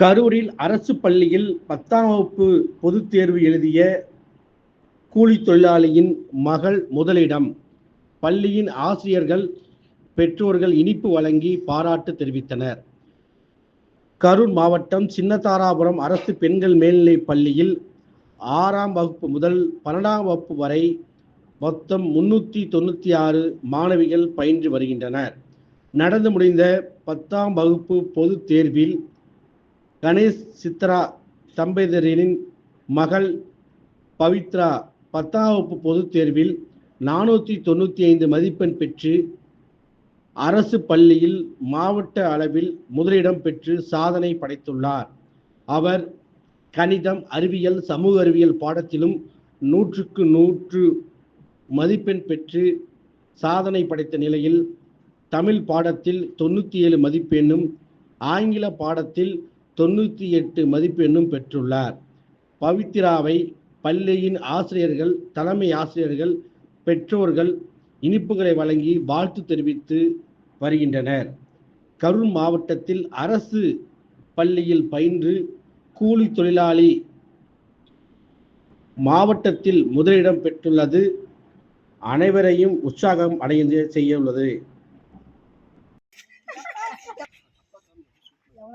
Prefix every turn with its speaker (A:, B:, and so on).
A: கரூரில் அரசு பள்ளியில் பத்தாம் வகுப்பு பொதுத் தேர்வு எழுதிய கூலித் தொழிலாளியின் மகள் முதலிடம். பள்ளியின் ஆசிரியர்கள் பெற்றோர்கள் இனிப்பு வழங்கி பாராட்டு தெரிவித்தனர். கரூர் மாவட்டம் சின்னதாராபுரம் அரசு பெண்கள் மேல்நிலைப் பள்ளியில் ஆறாம் வகுப்பு முதல் பன்னெண்டாம் வகுப்பு வரை மொத்தம் முன்னூற்றி தொண்ணூற்றி ஆறு மாணவிகள் பயின்று வருகின்றனர். நடந்து முடிந்த பத்தாம் வகுப்பு பொதுத் தேர்வில் கணேஷ் சித்ரா தம்பதியரின் மகள் பவித்ரா பத்தாம் வகுப்பு பொதுத் தேர்வில் நானூற்றி தொண்ணூற்றி ஐந்து மதிப்பெண் பெற்று அரசு பள்ளியில் மாவட்ட அளவில் முதலிடம் பெற்று சாதனை படைத்துள்ளார். அவர் கணிதம் அறிவியல் சமூக அறிவியல் பாடத்திலும் நூற்றுக்கு நூற்று மதிப்பெண் பெற்று சாதனை படைத்த நிலையில் தமிழ் பாடத்தில் தொண்ணூற்றி ஏழு மதிப்பெண்ணும் ஆங்கில பாடத்தில் தொண்ணூற்றி எட்டு மதிப்பெண்ணும் பெற்றுள்ளார். பவித்ராவை பள்ளியின் ஆசிரியர்கள் தலைமை ஆசிரியர்கள் பெற்றோர்கள் இனிப்புகளை வழங்கி வாழ்த்து தெரிவித்து வருகின்றனர். கரூர் மாவட்டத்தில் அரசு பள்ளியில் பயின்று கூலி தொழிலாளி மாவட்டத்தில் முதலிடம் பெற்றுள்ளது. அனைவரையும் உற்சாகம் அடைய செய்ய உள்ளது.